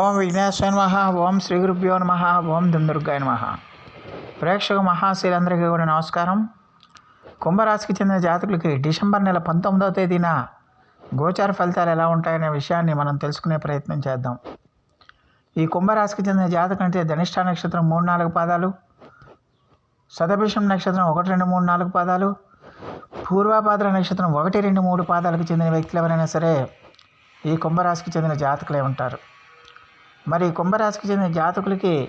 ఓం విఘ్నేశ్వర నమ ఓం శ్రీ గురుభ్యో నమ ఓం దుందుర్గాయ నమ. ప్రేక్షక మహాశీలందరికీ కూడా నమస్కారం. కుంభరాశికి చెందిన జాతకులకి డిసెంబర్ నెల పంతొమ్మిదవ తేదీన గోచార ఫలితాలు ఎలా ఉంటాయనే విషయాన్ని మనం తెలుసుకునే ప్రయత్నం చేద్దాం. ఈ కుంభరాశికి చెందిన జాతకం అంటే ధనిష్ట నక్షత్రం మూడు నాలుగు పాదాలు సతభిషం నక్షత్రం ఒకటి రెండు మూడు నాలుగు పాదాలు పూర్వాపాద్ర నక్షత్రం ఒకటి రెండు మూడు పాదాలకు చెందిన వ్యక్తులు ఎవరైనా సరే ఈ కుంభరాశికి చెందిన జాతకులే ఉంటారు. మరి కుంభరాశికి చెందిన జాతకులకి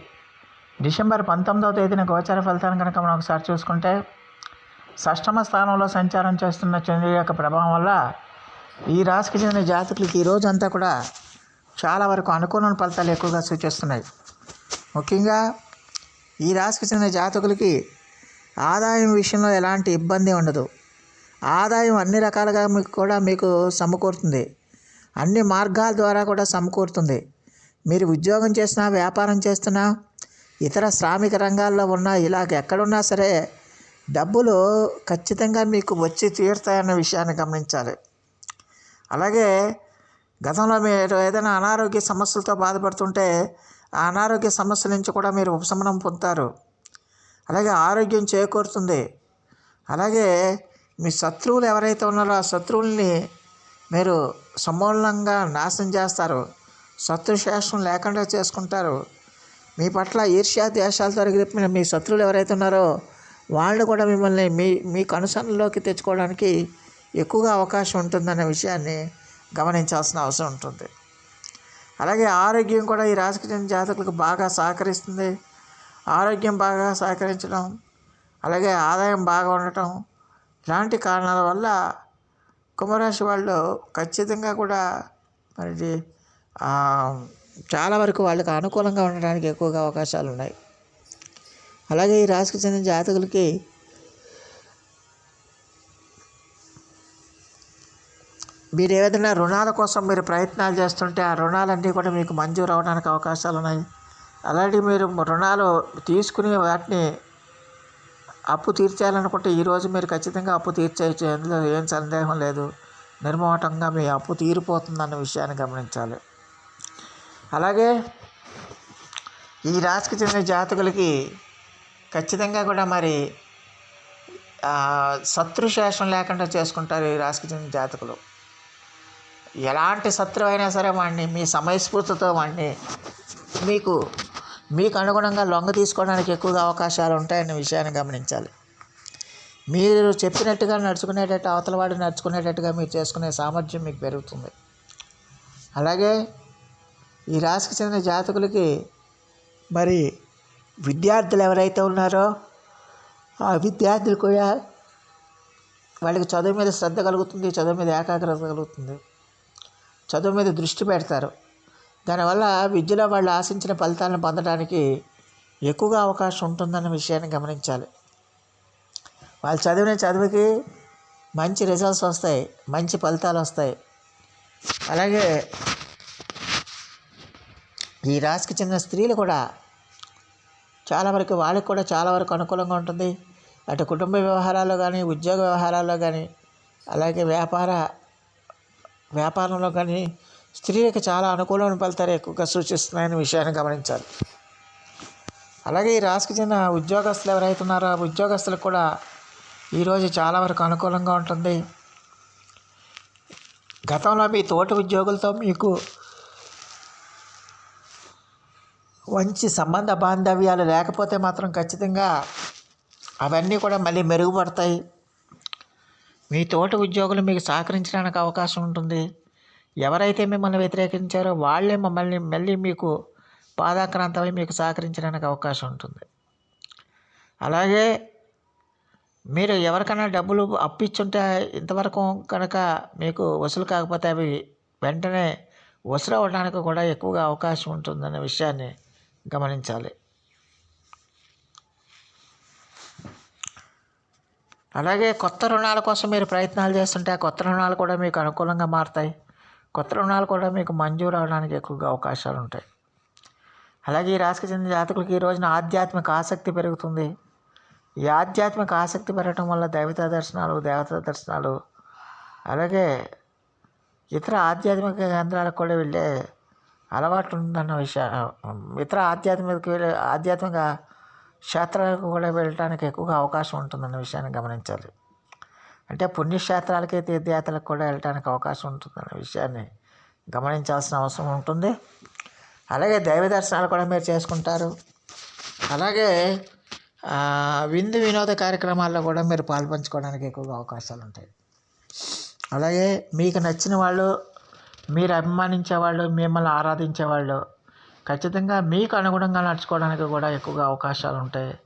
డిసెంబర్ పంతొమ్మిదవ తేదీన గోచార ఫలితాన్ని కనుక మనం ఒకసారి చూసుకుంటే షష్టమ స్థానంలో సంచారం చేస్తున్న చంద్రుడి యొక్క ప్రభావం వల్ల ఈ రాశికి చెందిన జాతకులకి ఈ రోజంతా కూడా చాలా వరకు అనుకూలమైన ఫలితాలు ఎక్కువగా సూచిస్తున్నాయి. ముఖ్యంగా ఈ రాశికి చెందిన జాతకులకి ఆదాయం విషయంలో ఎలాంటి ఇబ్బంది ఉండదు. ఆదాయం అన్ని రకాలుగా మీకు కూడా మీకు సమకూరుతుంది. అన్ని మార్గాల ద్వారా కూడా సమకూరుతుంది. మీరు ఉద్యోగం చేసినా వ్యాపారం చేస్తున్నా ఇతర శ్రామిక రంగాల్లో ఉన్నా ఇలాగ ఎక్కడున్నా సరే డబ్బులు ఖచ్చితంగా మీకు వచ్చి తీరుతాయన్న విషయాన్ని గమనించాలి. అలాగే గతంలో మీరు ఏదైనా అనారోగ్య సమస్యలతో బాధపడుతుంటే ఆ అనారోగ్య సమస్యల నుంచి కూడా మీరు ఉపశమనం పొందుతారు. అలాగే ఆరోగ్యం చేకూరుతుంది. అలాగే మీ శత్రువులు ఎవరైతే ఉన్నారో ఆ శత్రువుల్ని మీరు సమూలంగా నాశనం చేస్తారు. శత్రుశాస్త్రం లేకుండా చేసుకుంటారు. మీ పట్ల ఈర్ష్యా ద్వేషాలతో రగిలిపిన మీ శత్రువులు ఎవరైతే ఉన్నారో వాళ్ళు కూడా మిమ్మల్ని మీ మీ కనుసనలోకి తెచ్చుకోవడానికి ఎక్కువగా అవకాశం ఉంటుందనే విషయాన్ని గమనించాల్సిన అవసరం ఉంటుంది. అలాగే ఆరోగ్యం కూడా ఈ రాజకీయ జాతకులకు బాగా సహకరిస్తుంది. ఆరోగ్యం బాగా సహకరించడం అలాగే ఆదాయం బాగా ఉండటం ఇలాంటి కారణాల వల్ల కుంభరాశి వాళ్ళు ఖచ్చితంగా కూడా మరి చాలా వరకు వాళ్ళకి అనుకూలంగా ఉండడానికి ఎక్కువగా అవకాశాలు ఉన్నాయి. అలాగే ఈ రాశికి చెందిన జాతకులకి మీరు ఏదైనా రుణాల కోసం మీరు ప్రయత్నాలు చేస్తుంటే ఆ రుణాలన్నీ కూడా మీకు మంజూరు అవడానికి అవకాశాలు ఉన్నాయి. అలాంటి మీరు రుణాలు తీసుకుని వాటిని అప్పు తీర్చాలనుకుంటే ఈరోజు మీరు ఖచ్చితంగా అప్పు తీర్చేయచ్చు. అందులో ఏం సందేహం లేదు. నిర్మోహటంగా మీ అప్పు తీరిపోతుందన్న విషయాన్ని గమనించాలి. అలాగే ఈ రాశికి చెందిన జాతకులకి ఖచ్చితంగా కూడా మరి శత్రు శత్రుశేషం లేకుండా చేసుకుంటారు ఈ రాశికి చెందిన జాతకులు. ఎలాంటి శత్రువు అయినా సరే వాడిని మీ సమయస్ఫూర్తితో వాడిని మీకు మీకు అనుగుణంగా లొంగ తీసుకోవడానికి ఎక్కువగా అవకాశాలు ఉంటాయన్న విషయాన్ని గమనించాలి. మీరు చెప్పినట్టుగా నడుచుకునేటట్టు అవతలవాడు నడుచుకునేటట్టుగా మీరు చేసుకునే సామర్థ్యం మీకు పెరుగుతుంది. అలాగే ఈ రాశికి చెందిన జాతకులకి మరి విద్యార్థులు ఎవరైతే ఉన్నారో ఆ విద్యార్థులు కూడా వాళ్ళకి చదువు మీద శ్రద్ధ కలుగుతుంది చదువు మీద ఏకాగ్రత కలుగుతుంది చదువు మీద దృష్టి పెడతారు. దానివల్ల విద్యలో వాళ్ళు ఆశించిన ఫలితాలను పొందడానికి ఎక్కువగా అవకాశం ఉంటుందన్న విషయాన్ని గమనించాలి. వాళ్ళు చదివిన చదువుకి మంచి రిజల్ట్స్ వస్తాయి మంచి ఫలితాలు వస్తాయి. అలాగే ఈ రాశికి చెందిన స్త్రీలు కూడా చాలా వరకు వాళ్ళకి కూడా చాలా వరకు అనుకూలంగా ఉంటుంది. అటు కుటుంబ వ్యవహారాల్లో కానీ ఉద్యోగ వ్యవహారాల్లో కానీ అలాగే వ్యాపార వ్యాపారంలో కానీ స్త్రీలకు చాలా అనుకూలమైన ఫలితాలు ఎక్కువగా సూచిస్తున్నాయని విషయాన్ని గమనించాలి. అలాగే ఈ రాశికి చెందిన ఉద్యోగస్తులు ఎవరైతే ఉన్నారో ఆ ఉద్యోగస్తులకు కూడా ఈరోజు చాలా వరకు అనుకూలంగా ఉంటుంది. గతంలో మీ తోటి ఉద్యోగులతో మీకు మంచి సంబంధ బాంధవ్యాలు లేకపోతే మాత్రం ఖచ్చితంగా అవన్నీ కూడా మళ్ళీ మెరుగుపడతాయి. మీ తోటి ఉద్యోగులు మీకు సహకరించడానికి అవకాశం ఉంటుంది. ఎవరైతే మిమ్మల్ని వ్యతిరేకించారో వాళ్ళే మమ్మల్ని మళ్ళీ మీకు పాదాక్రాంతమై మీకు సహకరించడానికి అవకాశం ఉంటుంది. అలాగే మీరు ఎవరికైనా డబ్బులు అప్పిచ్చుంటే ఇంతవరకు కనుక మీకు వసూలు కాకపోతే అవి వెంటనే వసూలు అవ్వడానికి కూడా ఎక్కువగా అవకాశం ఉంటుందనే విషయాన్ని గమనించాలి. అలాగే కొత్త రుణాల కోసం మీరు ప్రయత్నాలు చేస్తుంటే ఆ కొత్త రుణాలు కూడా మీకు అనుకూలంగా మారుతాయి. కొత్త రుణాలు కూడా మీకు మంజూరు అవడానికి ఎక్కువగా అవకాశాలు ఉంటాయి. అలాగే ఈ రాశికి చెందిన జాతకులకి ఈ రోజున ఆధ్యాత్మిక ఆసక్తి పెరుగుతుంది. ఈ ఆధ్యాత్మిక ఆసక్తి పెరగటం వల్ల దైవతా దర్శనాలు దేవతా దర్శనాలు అలాగే ఇతర ఆధ్యాత్మిక కేంద్రాలకు కూడా వెళ్ళే అలవాటు ఉందన్న విషయ ఇతర ఆధ్యాత్మిక వెళ్ళే- ఆధ్యాత్మిక క్షేత్రాలకు కూడా వెళ్ళటానికి ఎక్కువగా అవకాశం ఉంటుందన్న విషయాన్ని గమనించాలి. అంటే పుణ్యక్షేత్రాలకి తీర్థయాత్రలకు కూడా వెళ్ళటానికి అవకాశం ఉంటుందన్న విషయాన్ని గమనించాల్సిన అవసరం ఉంటుంది. అలాగే దైవ దర్శనాలు కూడా మీరు చేసుకుంటారు. అలాగే విందు వినోద కార్యక్రమాల్లో కూడా మీరు పాల్పంచుకోవడానికి ఎక్కువగా అవకాశాలు ఉంటాయి అలాగే మీకు నచ్చిన వాళ్ళు మీరు అభిమానించే వాళ్ళు మిమ్మల్ని ఆరాధించే వాళ్ళు ఖచ్చితంగా మీకు అనుగుణంగా నడుచుకోవడానికి కూడా ఎక్కువగా అవకాశాలు ఉంటాయి.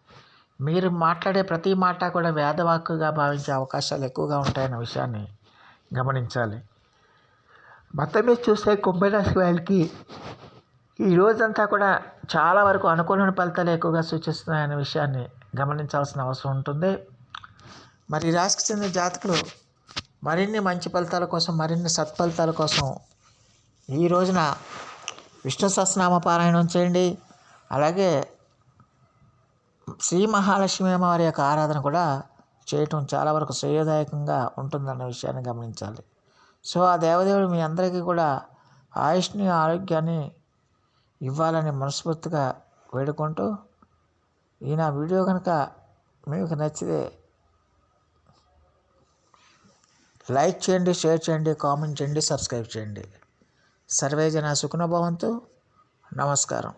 మీరు మాట్లాడే ప్రతి మాట కూడా వేదవాక్కుగా భావించే అవకాశాలు ఎక్కువగా ఉంటాయన్న విషయాన్ని గమనించాలి. మొత్తం మీద చూస్తే కుంభరాశి వాళ్ళకి ఈ రోజంతా కూడా చాలా వరకు అనుకూలమైన ఫలితాలు ఎక్కువగా సూచిస్తున్నాయనే విషయాన్ని గమనించాల్సిన అవసరం ఉంటుంది. మరి రాశికి చెందిన జాతకులు మరిన్ని మంచి ఫలితాల కోసం మరిన్ని సత్ఫలితాల కోసం ఈ రోజున విష్ణు సహస్రనామ పారాయణం చేయండి. అలాగే శ్రీ మహాలక్ష్మి అమ్మవారి యొక్క ఆరాధన కూడా చేయటం చాలా వరకు శ్రేయోదాయకంగా ఉంటుందన్న విషయాన్ని గమనించాలి. సో ఆ దేవదేవుడు మీ అందరికీ కూడా ఆయుష్ని ఆరోగ్యాన్ని ఇవ్వాలని మనస్ఫూర్తిగా వేడుకుంటూ ఈ నా వీడియో కనుక మీకు నచ్చితే లైక్ చేయండి షేర్ చేయండి కామెంట్ చేయండి సబ్స్క్రైబ్ చేయండి. సర్వేజన సుఖనభవంతు నమస్కారం.